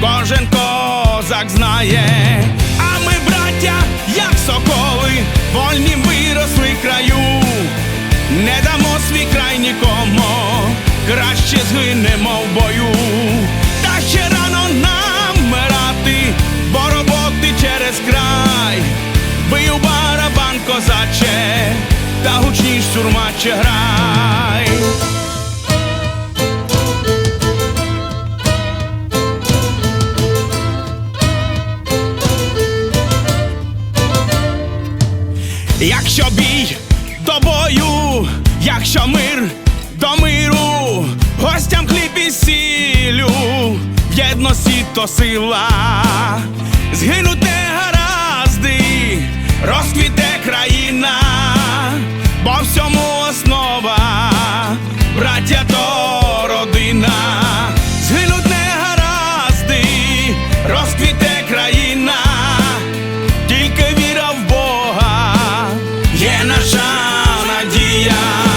кожен козак знає, а ми, браття, як соколи, вольні виросли краю, не дамо свій край нікому, краще згинемо в бою, та ще рано нам мирати, бо роботи через край, бий барабан козаче, та гучніш сурмаче грай. Якщо бій до бою, якщо мир до миру, гостям хліб і сілю, в єдності то сила, згинути наша надія.